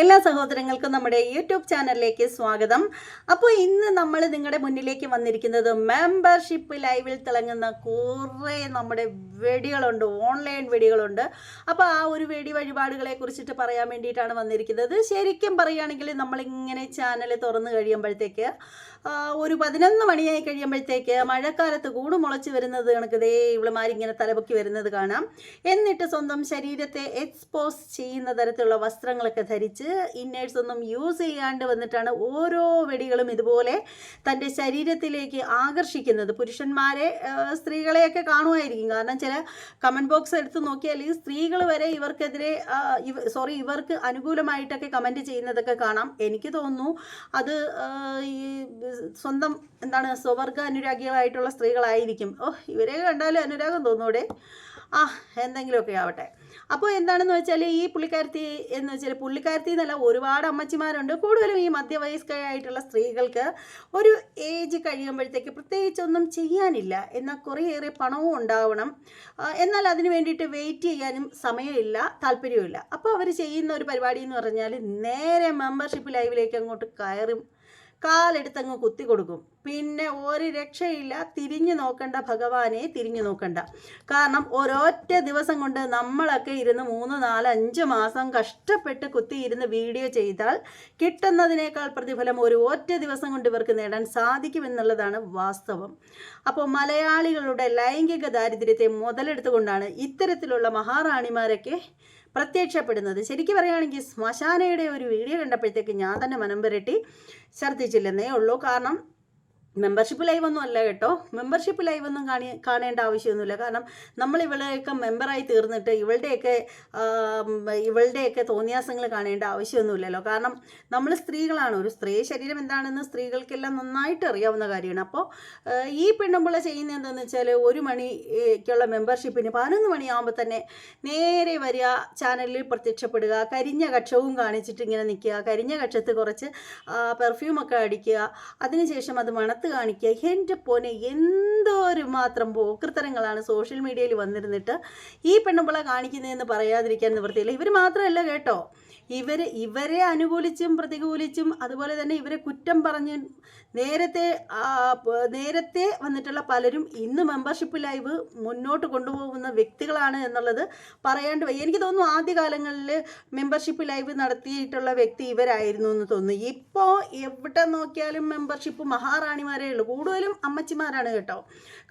എല്ലാ സഹോദരങ്ങൾക്കും നമ്മുടെ യൂട്യൂബ് ചാനലിലേക്ക് സ്വാഗതം. അപ്പോൾ ഇന്ന് നമ്മൾ നിങ്ങളുടെ മുന്നിലേക്ക് വന്നിരിക്കുന്നത് മെമ്പർഷിപ്പ് ലൈവിൽ തിളങ്ങുന്ന കുറേ നമ്മുടെ വെടികളുണ്ട് ഓൺലൈൻ വെടികളുണ്ട്. അപ്പോൾ ആ ഒരു വെടി വഴിപാടുകളെ കുറിച്ചിട്ട് പറയാൻ വേണ്ടിയിട്ടാണ് വന്നിരിക്കുന്നത്. ശരിക്കും പറയുകയാണെങ്കിൽ നമ്മളിങ്ങനെ ചാനൽ തുറന്നു കഴിയുമ്പോഴത്തേക്ക് ഒരു പതിനൊന്ന് മണിയായി കഴിയുമ്പോഴത്തേക്ക് മഴക്കാലത്ത് കൂട് മുളച്ച് വരുന്നത് കണക്ക് ദേ ഇവളുമാരിങ്ങനെ തലപൊക്കി വരുന്നത് കാണാം. എന്നിട്ട് സ്വന്തം ശരീരത്തെ എക്സ്പോസ് ചെയ്യുന്ന തരത്തിലുള്ള വസ്ത്രങ്ങളൊക്കെ ധരിച്ച് ഇന്നേഴ്സ് ഒന്നും യൂസ് ചെയ്യാണ്ട് വന്നിട്ടാണ് ഓരോ വെടികളും ഇതുപോലെ തന്റെ ശരീരത്തിലേക്ക് ആകർഷിക്കുന്നത്. പുരുഷന്മാരെ സ്ത്രീകളെയൊക്കെ കാണുമായിരിക്കും. കാരണം ചില കമന്റ് ബോക്സ് എടുത്ത് നോക്കിയാൽ ഈ സ്ത്രീകൾ വരെ ഇവർക്കെതിരെ സോറി ഇവർക്ക് അനുകൂലമായിട്ടൊക്കെ കമന്റ് ചെയ്യുന്നതൊക്കെ കാണാം. എനിക്ക് തോന്നുന്നു അത് ഈ സ്വന്തം എന്താണ് സ്വവർഗ അനുരാഗികളായിട്ടുള്ള സ്ത്രീകളായിരിക്കും. ഓ ഇവരെ കണ്ടാലും അനുരാഗം തോന്നൂടെ. ആ എന്തെങ്കിലുമൊക്കെ ആവട്ടെ. അപ്പോൾ എന്താണെന്ന് വെച്ചാൽ ഈ പുള്ളിക്കാരത്തി എന്ന് വെച്ചാൽ പുള്ളിക്കാരത്തി എന്നല്ല ഒരുപാട് അമ്മച്ചിമാരുണ്ട്. കൂടുതലും ഈ മധ്യവയസ്കരായിട്ടുള്ള സ്ത്രീകൾക്ക് ഒരു ഏജ് കഴിയുമ്പോഴത്തേക്ക് പ്രത്യേകിച്ചൊന്നും ചെയ്യാനില്ല. എന്നാൽ കുറേയേറെ പണവും ഉണ്ടാവണം. എന്നാൽ അതിന് വേണ്ടിയിട്ട് വെയിറ്റ് ചെയ്യാനും സമയമില്ല താല്പര്യമില്ല അപ്പോൾ അവർ ചെയ്യുന്ന ഒരു പരിപാടി എന്ന് പറഞ്ഞാൽ നേരെ മെമ്പർഷിപ്പ് ലൈവിലേക്ക് അങ്ങോട്ട് കയറും. കാലെടുത്തങ്ങ് കുത്തി കൊടുക്കും പിന്നെ ഒരു രക്ഷയില്ല. തിരിഞ്ഞു നോക്കണ്ട ഭഗവാനെ തിരിഞ്ഞു നോക്കണ്ട. കാരണം ഒരൊറ്റ ദിവസം കൊണ്ട് നമ്മളൊക്കെ ഇരുന്ന് മൂന്ന് നാല് അഞ്ച് മാസം കഷ്ടപ്പെട്ട് കുത്തിയിരുന്ന് വീഡിയോ ചെയ്താൽ കിട്ടുന്നതിനേക്കാൾ പ്രതിഫലം ഒരു ഒറ്റ ദിവസം കൊണ്ട് ഇവർക്ക് നേടാൻ സാധിക്കുമെന്നുള്ളതാണ് വാസ്തവം. അപ്പോൾ മലയാളികളുടെ ലൈംഗിക ദാരിദ്ര്യത്തെ മുതലെടുത്തുകൊണ്ടാണ് ഇത്തരത്തിലുള്ള മഹാറാണിമാരൊക്കെ പ്രത്യക്ഷപ്പെടുന്നത്. ശരിക്കും പറയുകയാണെങ്കിൽ ശ്മശാനയുടെ ഒരു വീഡിയോ കണ്ടപ്പോഴത്തേക്ക് ഞാൻ തന്നെ മനം പുരട്ടി ഛർദ്ദിച്ചില്ലെന്നേ ഉള്ളൂ. കാരണം മെമ്പർഷിപ്പ് ലൈവ് ഒന്നും അല്ല കേട്ടോ. മെമ്പർഷിപ്പ് ലൈവ് ഒന്നും കാണി കാണേണ്ട ആവശ്യമൊന്നുമില്ല. കാരണം നമ്മൾ ഇവളെയൊക്കെ മെമ്പറായി തീർന്നിട്ട് ഇവളുടെയൊക്കെ ഇവളുടെയൊക്കെ തോന്നിയാസങ്ങൾ കാണേണ്ട ആവശ്യമൊന്നുമില്ലല്ലോ. കാരണം നമ്മൾ സ്ത്രീകളാണ്. ഒരു സ്ത്രീ ശരീരം എന്താണെന്ന് സ്ത്രീകൾക്കെല്ലാം നന്നായിട്ട് അറിയാവുന്ന കാര്യമാണ്. അപ്പോൾ ഈ പെണ്ണുമ്പിള ചെയ്യുന്ന എന്താണെന്ന് വെച്ചാൽ ഒരു മണിക്കുള്ള മെമ്പർഷിപ്പിന് പതിനൊന്ന് മണിയാകുമ്പോൾ തന്നെ നേരെ വരിക ചാനലിൽ പ്രത്യക്ഷപ്പെടുക കരിഞ്ഞ കക്ഷവും കാണിച്ചിട്ട് ഇങ്ങനെ നിൽക്കുക കരിഞ്ഞ കക്ഷത്ത് കുറച്ച് പെർഫ്യൂമൊക്കെ അടിക്കുക. അതിനുശേഷം അത് മണത്ത് കാണിക്കുക. എന്റെ പോനെ എന്തോരു മാത്രം പോക്കൃത്തരങ്ങളാണ് സോഷ്യൽ മീഡിയയിൽ വന്നിരുന്നിട്ട് ഈ പെണ്ണുമ്പിള കാണിക്കുന്നതെന്ന് പറയാതിരിക്കാൻ നിവൃത്തിയില്ല. ഇവർ മാത്രമല്ല കേട്ടോ. ഇവർ ഇവരെ അനുകൂലിച്ചും പ്രതികൂലിച്ചും അതുപോലെ തന്നെ ഇവരെ കുറ്റം പറഞ്ഞ് നേരത്തെ നേരത്തെ വന്നിട്ടുള്ള പലരും ഇന്ന് മെമ്പർഷിപ്പ് ലൈവ് മുന്നോട്ട് കൊണ്ടുപോകുന്ന വ്യക്തികളാണ് എന്നുള്ളത് പറയാണ്ട് എനിക്ക് തോന്നുന്നു ആദ്യകാലങ്ങളിൽ മെമ്പർഷിപ്പ് ലൈവ് നടത്തിയിട്ടുള്ള വ്യക്തി ഇവരായിരുന്നു എന്ന് തോന്നുന്നു. ഇപ്പോൾ എവിടെ നോക്കിയാലും മെമ്പർഷിപ്പ് മഹാറാണിമാരേ ഉള്ളൂ. കൂടുതലും അമ്മച്ചിമാരാണ് കേട്ടോ.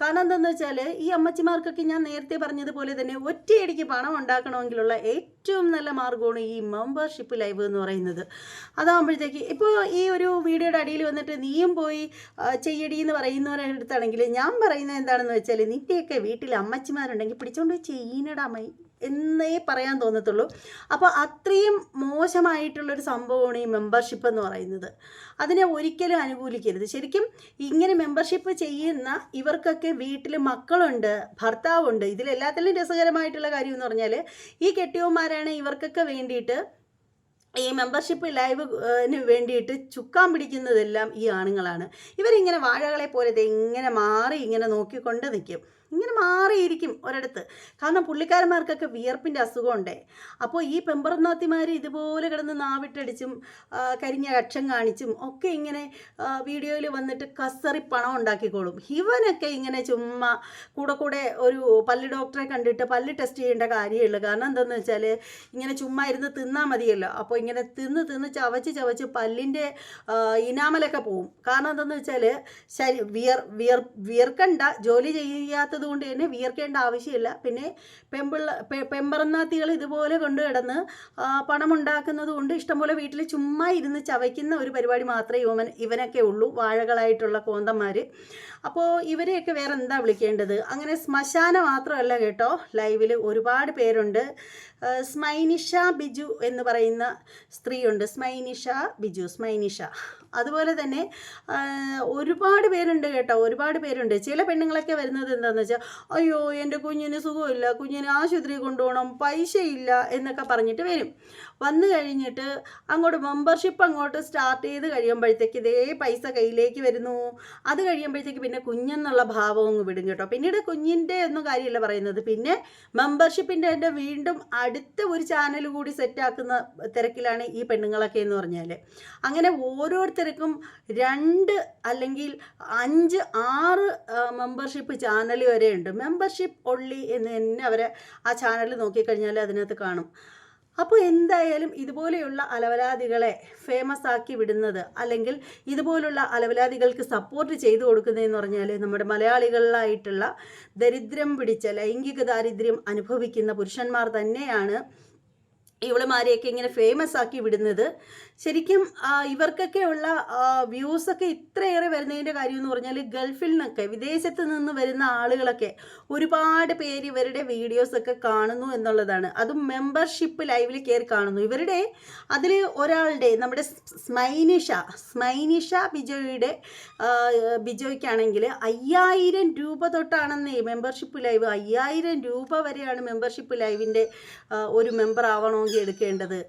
കാരണം എന്താണെന്ന് വെച്ചാൽ ഈ അമ്മച്ചിമാർക്കൊക്കെ ഞാൻ നേരത്തെ പറഞ്ഞതുപോലെ തന്നെ ഒറ്റയടിക്ക് പണം ഉണ്ടാക്കണമെങ്കിലുള്ള ഏറ്റവും നല്ല മാർഗമാണ് ഈ മെമ്പർഷിപ്പ് ലൈവ് എന്ന് പറയുന്നത്. അതാകുമ്പോഴത്തേക്ക് ഇപ്പോൾ ഈ ഒരു വീഡിയോയുടെ അടിയിൽ വന്നിട്ട് നീയും പോയി ചെയ്യടി എന്ന് പറയുന്നവരുടെ അടുത്താണെങ്കിൽ ഞാൻ പറയുന്നത് എന്താണെന്ന് വെച്ചാൽ നിന്റെയൊക്കെ വീട്ടിൽ അമ്മച്ചിമാരുണ്ടെങ്കിൽ പിടിച്ചോണ്ട് പോയി ചെയ്യണടാ എന്നേ പറയാൻ തോന്നത്തുള്ളൂ. അപ്പോൾ അത്രയും മോശമായിട്ടുള്ളൊരു സംഭവമാണ് ഈ മെമ്പർഷിപ്പ് എന്ന് പറയുന്നത്. അതിനെ ഒരിക്കലും അനുകൂലിക്കരുത്. ശരിക്കും ഇങ്ങനെ മെമ്പർഷിപ്പ് ചെയ്യുന്ന ഇവർക്കൊക്കെ വീട്ടിൽ മക്കളുണ്ട് ഭർത്താവുണ്ട്. ഇതിലെല്ലാത്തിലും രസകരമായിട്ടുള്ള കാര്യം എന്ന് പറഞ്ഞാൽ ഈ കെട്ടിയവന്മാരാണ് ഇവർക്കൊക്കെ വേണ്ടിയിട്ട് ഈ മെമ്പർഷിപ്പ് ലൈവിന് വേണ്ടിയിട്ട് ചുക്കാൻ പിടിക്കുന്നതെല്ലാം ഈ ആണുങ്ങളാണ്. ഇവരിങ്ങനെ വാഴകളെ പോലെ ഇങ്ങനെ മാറി ഇങ്ങനെ നോക്കിക്കൊണ്ട് നിൽക്കും ഇങ്ങനെ മാറിയിരിക്കും ഒരിടത്ത്. കാരണം പുള്ളിക്കാരന്മാർക്കൊക്കെ വിയർപ്പിന്റെ അസുഖമുണ്ടേ. അപ്പോൾ ഈ പെമ്പറന്നാത്തിമാർ ഇതുപോലെ കിടന്ന് നാവിട്ടടിച്ചും കരിഞ്ഞ കക്ഷം കാണിച്ചും ഒക്കെ ഇങ്ങനെ വീഡിയോയിൽ വന്നിട്ട് കസറി പണം ഉണ്ടാക്കിക്കോളും. ഇവനൊക്കെ ഇങ്ങനെ ചുമ്മാ കൂടെ കൂടെ ഒരു പല്ല് ഡോക്ടറെ കണ്ടിട്ട് പല്ല് ടെസ്റ്റ് ചെയ്യേണ്ട കാര്യമുള്ളൂ. കാരണം എന്താണെന്ന് വെച്ചാൽ ഇങ്ങനെ ചുമ്മാ ഇരുന്ന് തിന്നാൽ മതിയല്ലോ. അപ്പോൾ ഇങ്ങനെ തിന്ന് തിന്ന് ചവച്ച് ചവച്ച് പല്ലിന്റെ ഇനാമലൊക്കെ പോവും. കാരണം എന്താണെന്ന് വെച്ചാൽ ശരി വിയർ വിയർ വിയർക്കണ്ട. ജോലി ചെയ്യാത്തത് കൊണ്ട് തന്നെ വിയർക്കേണ്ട ആവശ്യമില്ല. പിന്നെ പെമ്പിള്ള പെമ്പറന്നാത്തികൾ ഇതുപോലെ കൊണ്ട് കിടന്ന് പണമുണ്ടാക്കുന്നത് കൊണ്ട് ഇഷ്ടംപോലെ വീട്ടിൽ ചുമ്മാ ഇരുന്ന് ചവയ്ക്കുന്ന ഒരു പരിപാടി മാത്രമേ ഇവൻ ഇവനൊക്കെ ഉള്ളൂ വാഴകളായിട്ടുള്ള കോന്തന്മാർ അപ്പോൾ ഇവരെയൊക്കെ വേറെ എന്താ വിളിക്കേണ്ടത്? അങ്ങനെ ശ്മശാന മാത്രമല്ല കേട്ടോ ലൈവിൽ ഒരുപാട് പേരുണ്ട്. സ്മൈനിഷ ബിജു എന്ന് പറയുന്ന സ്ത്രീയുണ്ട്. സ്മൈനിഷ ബിജു സ്മൈനിഷ. അതുപോലെ തന്നെ ഒരുപാട് പേരുണ്ട് കേട്ടോ ഒരുപാട് പേരുണ്ട്. ചില പെണ്ണുങ്ങളൊക്കെ വരുന്നത് എന്താണെന്ന് വെച്ചാൽ അയ്യോ എന്റെ കുഞ്ഞിന് സുഖമില്ല കുഞ്ഞിന് ആശുപത്രി കൊണ്ടുപോകണം പൈസയില്ല എന്നൊക്കെ പറഞ്ഞിട്ട് വരും. വന്നു കഴിഞ്ഞിട്ട് അങ്ങോട്ട് മെമ്പർഷിപ്പ് അങ്ങോട്ട് സ്റ്റാർട്ട് ചെയ്ത് കഴിയുമ്പോഴത്തേക്ക് ഇതേ പൈസ കയ്യിലേക്ക് വരുന്നു. അത് കഴിയുമ്പോഴത്തേക്ക് പിന്നെ കുഞ്ഞെന്നുള്ള ഭാവം അങ്ങ് വിടും കേട്ടോ. പിന്നീട് കുഞ്ഞിന്റെ ഒന്നും കാര്യമില്ല പറയുന്നത്. പിന്നെ മെമ്പർഷിപ്പിന്റെ എന്റെ വീണ്ടും അടുത്ത ഒരു ചാനൽ കൂടി സെറ്റാക്കുന്ന തിരക്കിലാണ് ഈ പെണ്ണുങ്ങളൊക്കെ എന്ന് പറഞ്ഞാൽ അങ്ങനെ ഓരോരുത്തർക്കും രണ്ട് അല്ലെങ്കിൽ അഞ്ച് ആറ് മെമ്പർഷിപ്പ് ചാനൽ വരെ ഉണ്ട്. മെമ്പർഷിപ്പ് ഒള്ളി എന്ന് തന്നെ അവരെ ആ ചാനൽ നോക്കിക്കഴിഞ്ഞാൽ അതിനകത്ത് കാണും. അപ്പോൾ എന്തായാലും ഇതുപോലെയുള്ള അലവലാദികളെ ഫേമസ് ആക്കി വിടുന്നത് അല്ലെങ്കിൽ ഇതുപോലുള്ള അലവലാദികൾക്ക് സപ്പോർട്ട് ചെയ്തു കൊടുക്കുന്നതെന്ന് പറഞ്ഞാൽ നമ്മുടെ മലയാളികളിലായിട്ടുള്ള ദരിദ്രം പിടിച്ച ലൈംഗിക ദാരിദ്ര്യം അനുഭവിക്കുന്ന പുരുഷന്മാർ തന്നെയാണ് ഇവളുമാരെയൊക്കെ ഇങ്ങനെ ഫേമസ് ആക്കി വിടുന്നത്. ശരിക്കും ഇവർക്കൊക്കെ ഉള്ള വ്യൂസ് ഒക്കെ ഇത്രയേറെ വരുന്നതിന്റെ കാര്യം എന്ന് പറഞ്ഞാൽ ഗൾഫിൽ നിന്നൊക്കെ വിദേശത്ത് നിന്ന് വരുന്ന ആളുകളൊക്കെ ഒരുപാട് പേര് ഇവരുടെ വീഡിയോസൊക്കെ കാണുന്നു എന്നുള്ളതാണ്. അതും മെമ്പർഷിപ്പ് ലൈവിൽ കയറി കാണുന്നു. ഇവരുടെ അതിൽ ഒരാളുടെ നമ്മുടെ സ്മൈനിഷ സ്മൈനിഷ ബിജോയുടെ ബിജോയ്ക്കാണെങ്കിൽ അയ്യായിരം രൂപ തൊട്ടാണെന്നേ മെമ്പർഷിപ്പ് ലൈവ് അയ്യായിരം രൂപ വരെയാണ് മെമ്പർഷിപ്പ് ലൈവിന്റെ ഒരു മെമ്പർ ആവണമെങ്കിൽ എടുക്കേണ്ടത്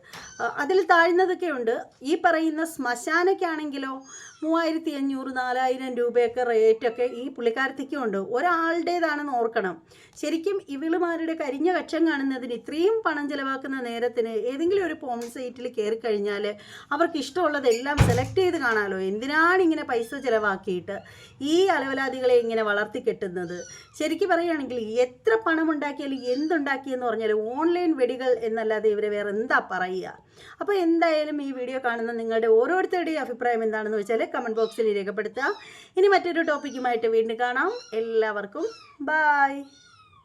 അതിൽ താഴ്ന്നതൊക്കെ ഉണ്ട്. ഈ പറയുന്ന ശ്മശാനയ്ക്കാണെങ്കിലോ മൂവായിരത്തി അഞ്ഞൂറ് നാലായിരം രൂപയൊക്കെ റേറ്റൊക്കെ ഈ പുള്ളിക്കാരത്തേക്കും ഉണ്ട്. ഒരാളുടേതാണെന്ന് ഓർക്കണം. ശരിക്കും ഇവിളുമാരുടെ കരിഞ്ഞ കക്ഷം കാണുന്നതിന് ഇത്രയും പണം ചിലവാക്കുന്ന നേരത്തിന് ഏതെങ്കിലും ഒരു പോൺ സൈറ്റിൽ കയറി കഴിഞ്ഞാൽ അവർക്ക് ഇഷ്ടമുള്ളതെല്ലാം സെലക്ട് ചെയ്ത് കാണാമല്ലോ എന്തിനാണ് ഇങ്ങനെ പൈസ ചിലവാക്കിയിട്ട് ഈ അലവലാദികളെ ഇങ്ങനെ വളർത്തി കെട്ടുന്നത്? ശരിക്കും പറയുകയാണെങ്കിൽ എത്ര പണം ഉണ്ടാക്കിയാലും എന്തുണ്ടാക്കിയെന്ന് പറഞ്ഞാൽ ഓൺലൈൻ വെടികൾ എന്നല്ലാതെ ഇവരെ വേറെ എന്താ പറയുക? അപ്പോൾ എന്തായാലും ഈ വീഡിയോ കാണുന്ന നിങ്ങളുടെ ഓരോരുത്തരുടെയും അഭിപ്രായം എന്താണെന്ന് വെച്ചാൽ കമന്റ് ബോക്സിൽ രേഖപ്പെടുത്തുക. ഇനി മറ്റൊരു ടോപ്പിക്കുമായിട്ട് വീണ്ടും കാണാം. എല്ലാവർക്കും ബായ്